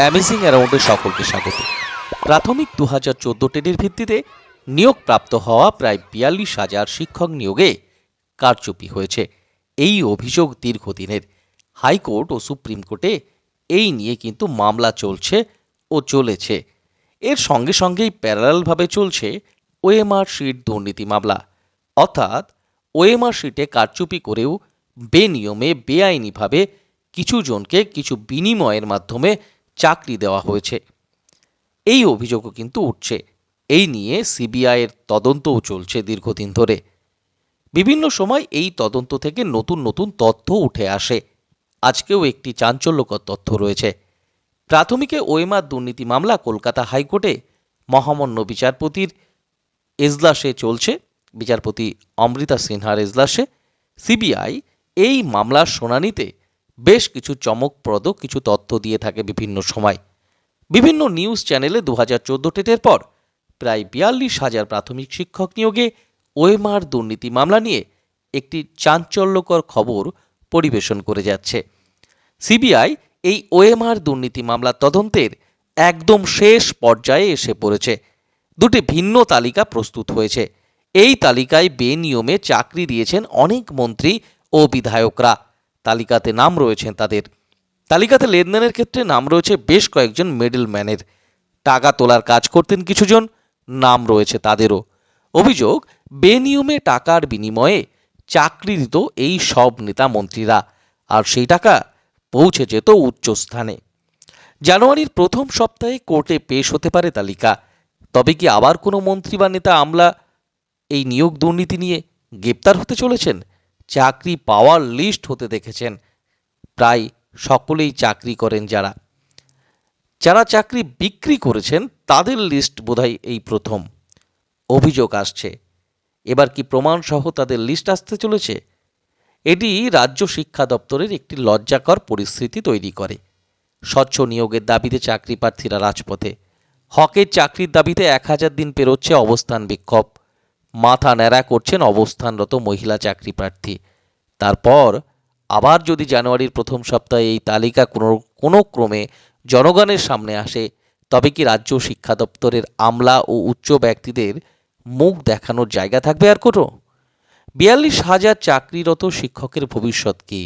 Amazing অ্যারাউন্ডে সকলকে স্বাগত। প্রাথমিক দু হাজার চোদ্দ টেনের ভিত্তিতে নিয়োগপ্রাপ্ত হওয়া প্রায় বিয়াল্লিশ হাজার শিক্ষক নিয়োগে কারচুপি হয়েছে। এই অভিযোগ দীর্ঘদিনের। হাইকোর্ট ও সুপ্রিম কোর্টে এই নিয়ে কিন্তু মামলা চলছে ও চলেছে। এর সঙ্গে সঙ্গেই প্যারালালভাবে চলছে ওএমআর শিট দুর্নীতি মামলা। অর্থাৎ ওএমআর শিটে কারচুপি করেও বেনিয়মে, বেআইনিভাবে কিছু জনকে কিছু বিনিময়ের মাধ্যমে চাকরি দেওয়া হয়েছে। এই অভিযোগও কিন্তু উঠছে। এই নিয়ে সিবিআইয়ের তদন্তও চলছে দীর্ঘদিন ধরে। বিভিন্ন সময় এই তদন্ত থেকে নতুন নতুন তথ্য উঠে আসে। আজকেও একটি চাঞ্চল্যকর তথ্য রয়েছে। প্রাথমিকে ওএমআর দুর্নীতি মামলা কলকাতা হাইকোর্টে মহামান্য বিচারপতির এজলাসে চলছে। বিচারপতি অমৃতা সিনহার এজলাসে সিবিআই এই মামলার শুনানিতে বেশ কিছু চমকপ্রদ কিছু তথ্য দিয়ে থাকে বিভিন্ন সময়। বিভিন্ন নিউজ চ্যানেলে দু হাজার চোদ্দ টেটের পর প্রায় বিয়াল্লিশ হাজার প্রাথমিক শিক্ষক নিয়োগে ওএমআর দুর্নীতি মামলা নিয়ে একটি চাঞ্চল্যকর খবর পরিবেশন করে যাচ্ছে। সিবিআই এই ওএমআর দুর্নীতি মামলা তদন্তের একদম শেষ পর্যায়ে এসে পড়েছে। দুটি ভিন্ন তালিকা প্রস্তুত হয়েছে। এই তালিকায় বেনিয়মে চাকরি দিয়েছেন অনেক মন্ত্রী ও বিধায়করা। তালিকাতে নাম রয়েছেন তাদের। তালিকাতে লেনদেনের ক্ষেত্রে নাম রয়েছে বেশ কয়েকজন মিডলম্যানের টাকা তোলার কাজ করতেন কিছুজন, নাম রয়েছে তাদেরও। অভিযোগ, বেনিয়মে টাকার বিনিময়ে চাকরি দিত এই সব নেতা মন্ত্রীরা, আর সেই টাকা পৌঁছে যেত উচ্চস্থানে। জানুয়ারির প্রথম সপ্তাহে কোর্টে পেশ হতে পারে তালিকা। তবে কি আবার কোনো মন্ত্রী বা নেতা আমলা এই নিয়োগ দুর্নীতি নিয়ে গ্রেপ্তার হতে চলেছেন? চাকরি পাওয়ার লিস্ট হতে দেখেছেন। প্রায় সকলেই চাকরি করেন যারা। যারা চাকরি বিক্রি করেছেন, তাদের লিস্ট বোধহয় এই প্রথম। অভিযোগ আসছে। এবার কি প্রমাণসহ তাদের লিস্ট আসতে চলেছে? এটি রাজ্য শিক্ষা দপ্তরের একটি লজ্জাকর পরিস্থিতি তৈরি করে। স্বচ্ছ নিয়োগের দাবিতে চাকরি প্রার্থীরা রাজপথে। হকের চাকরির দাবিতে এক হাজার দিন পেরোচ্ছে অবস্থান বিক্ষোভ। মাথা ন্যাড়া করছেন অবস্থানরত মহিলা চাকরি প্রার্থী। তারপর আবার যদি জানুয়ারির প্রথম সপ্তাহে এই তালিকা কোনো কোনো ক্রমে জনগণের সামনে আসে, তবে কি রাজ্য শিক্ষা দপ্তরের আমলা ও উচ্চ ব্যক্তিদের মুখ দেখানোর জায়গা থাকবে আর কোনো বিয়াল্লিশ হাজার চাকরিরত শিক্ষকের ভবিষ্যৎ কি?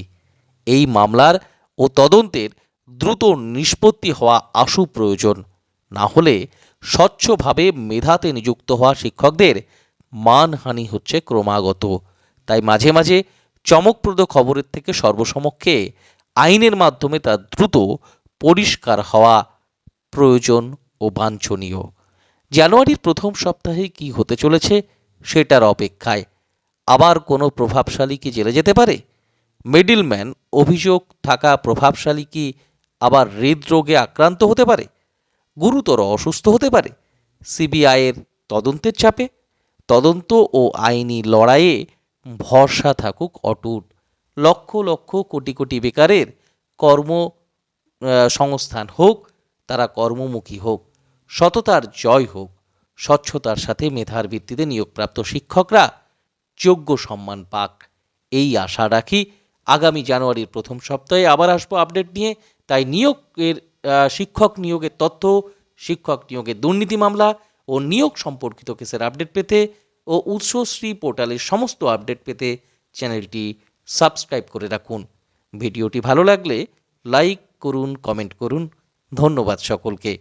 এই মামলার ও তদন্তের দ্রুত নিষ্পত্তি হওয়া আশু প্রয়োজন। না হলে স্বচ্ছভাবে মেধাতে নিযুক্ত হওয়া শিক্ষকদের মানহানি হচ্ছে ক্রমাগত। তাই মাঝে মাঝে চমকপ্রদ খবরের থেকে সর্বসমক্ষে আইনের মাধ্যমে তা দ্রুত পরিষ্কার হওয়া প্রয়োজন ও বাঞ্ছনীয়। জানুয়ারির প্রথম সপ্তাহে কি হতে চলেছে সেটার অপেক্ষায়। আবার কোনো প্রভাবশালী কি জেলে যেতে পারে? মিডলম্যান, অভিযোগ থাকা প্রভাবশালী কি আবার হৃদরোগে আক্রান্ত হতে পারে? গুরুতর অসুস্থ হতে পারে? সিবিআইয়ের তদন্তের চাপে তদন্ত ও আইনি লড়াইয়ে ভরসা থাকুক অটুট। লক্ষ লক্ষ কোটি কোটি বেকারের কর্ম সংস্থান হোক, তারা কর্মমুখী হোক, সততার জয় হোক, স্বচ্ছতার সাথে মেধার ভিত্তিতে নিয়োগপ্রাপ্ত শিক্ষকরা যোগ্য সম্মান পাক। এই আশা রাখি আগামী জানুয়ারির প্রথম সপ্তাহে আবার আসব আপডেট নিয়ে। তাই নিয়োগের শিক্ষক নিয়োগের তথ্য, শিক্ষক নিয়োগের দুর্নীতি মামলা ও নিয়োগ সম্পর্কিত কেসের আপডেট পেতে ও উৎসশ্রী পোর্টালের সমস্ত আপডেট পেতে চ্যানেলটি সাবস্ক্রাইব করে রাখুন। ভিডিওটি ভালো লাগলে লাইক করুন, কমেন্ট করুন। ধন্যবাদ সকলকে।